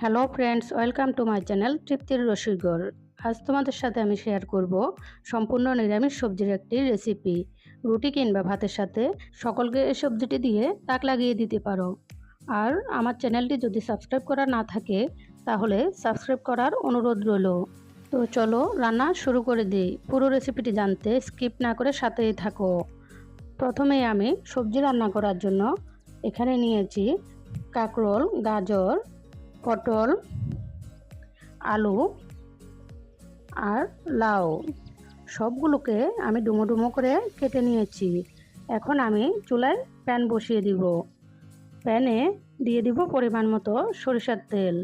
Hello friends welcome to my channel তৃপ্তির রসিকর আজ তোমাদের সাথে আমি শেয়ার করব সম্পূর্ণ নিরামিষ সবজির একটি রেসিপি রুটি কিংবা ভাতের সাথে সকলকে এই সবজিটি দিয়ে তাক লাগিয়ে দিতে পারো। আর আমার চ্যানেলটি যদি সাবস্ক্রাইব করা না থাকে, তাহলে সাবস্ক্রাইব করার অনুরোধ রইল। তো চলো রান্না শুরু করে দিই। পুরো রেসিপিটি জানতে স্কিপ না করে সাথেই থাকো। প্রথমে আমি সবজি রান্না করার জন্য এখানে নিয়েছি কাঁকরোল, গাজর পটল, আলু আর লাউ। সবগুলোকে আমি ডুমো ডুমো করে কেটে নিয়েছি। এখন আমি চুলায় প্যান বসিয়ে দিব। প্যানে দিয়ে দিব পরিমাণ মতো সরিষার তেল।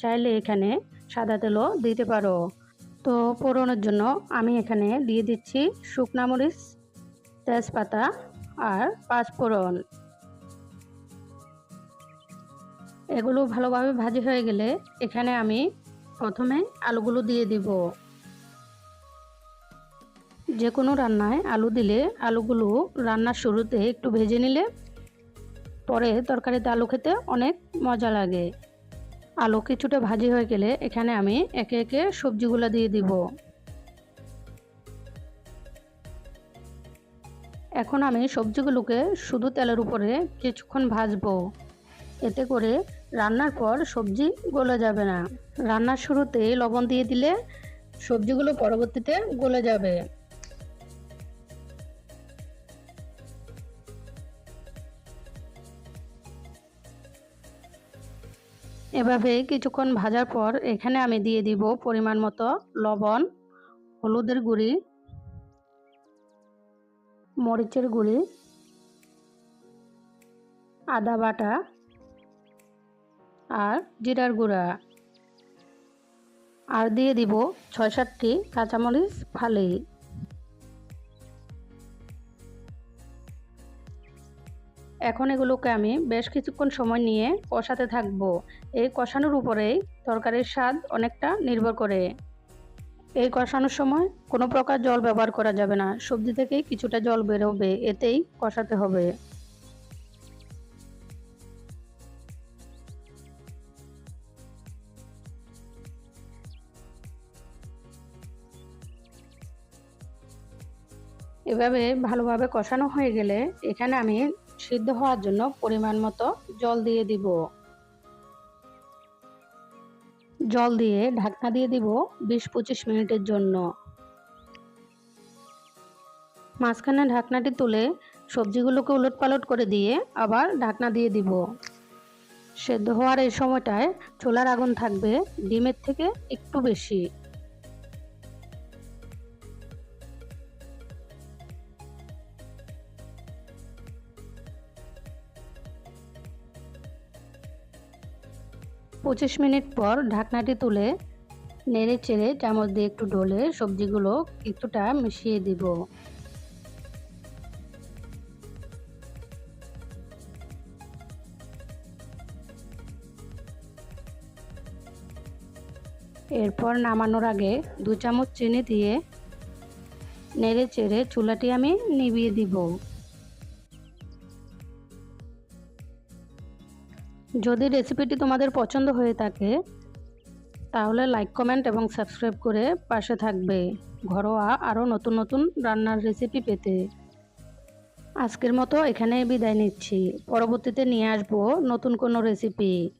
চাইলে এখানে সাদা তেলও দিতে পারো। তো পোড়নের জন্য আমি এখানে দিয়ে দিচ্ছি শুকনা মরিচ, তেজপাতা আর পাঁচফোড়ন। এগুলো ভালোভাবে ভাজি হয়ে গেলে এখানে আমি প্রথমে আলুগুলো দিয়ে দিব। যে কোনো রান্নায় আলু দিলে আলুগুলো রান্নার শুরুতে একটু ভেজে নিলে পরে তরকারিতে আলু খেতে অনেক মজা লাগে। আলু কিছুটা ভাজি হয়ে গেলে এখানে আমি একে একে সবজিগুলো দিয়ে দিব। এখন আমি সবজিগুলোকে শুধু তেলের উপরে কিছুক্ষণ ভাজবো। এতে করে রান্নার পর সবজি গলে যাবে না। রান্নার শুরুতে লবণ দিয়ে দিলে সবজিগুলো পরবর্তীতে গলে যাবে। এভাবে কিছুক্ষণ ভাজার পর এখানে আমি দিয়ে দিব পরিমাণ মতো লবণ, হলুদের গুঁড়ি, মরিচের গুঁড়ি, আদা বাটা আর জিরার গুঁড়া। আর দিয়ে দিব ছয় সাতটি কাঁচামরিচ, ফালি। এখন এগুলোকে আমি বেশ কিছুক্ষণ সময় নিয়ে কষাতে থাকব। এই কষানোর উপরেই তরকারির স্বাদ অনেকটা নির্ভর করে। এই কষানোর সময় কোনো প্রকার জল ব্যবহার করা যাবে না। সবজি থেকেই কিছুটা জল বেরোবে, এতেই কষাতে হবে। এভাবে ভালোভাবে কষানো হয়ে গেলে এখানে আমি সিদ্ধ হওয়ার জন্য পরিমাণ মতো জল দিয়ে দিব। জল দিয়ে ঢাকনা দিয়ে দিব বিশ পঁচিশ মিনিটের জন্য। মাঝখানে ঢাকনাটি তুলে সবজিগুলোকে উলট পালট করে দিয়ে আবার ঢাকনা দিয়ে দিব। সেদ্ধ হওয়ার এই সময়টায় চোলার আগুন থাকবে, ডিমের থেকে একটু বেশি। পঁচিশ মিনিট পর ঢাকনাটি তুলে নেড়ে চেড়ে চামচ দিয়ে একটু ডলে সবজিগুলো একটুটা মিশিয়ে দিব। এরপর নামানোর আগে দু চামচ চিনি দিয়ে নেড়ে চেড়ে চুলাটি আমি নিভিয়ে দিব। যদি রেসিপিটি তোমাদের পছন্দ হয়ে থাকে, তাহলে লাইক কমেন্ট এবং সাবস্ক্রাইব করে পাশে থাকবে। ঘরোয়া আরও নতুন নতুন রান্নার রেসিপি পেতে। আজকের মতো এখানেই বিদায় নিচ্ছি। পরবর্তীতে নিয়ে আসব নতুন কোনো রেসিপি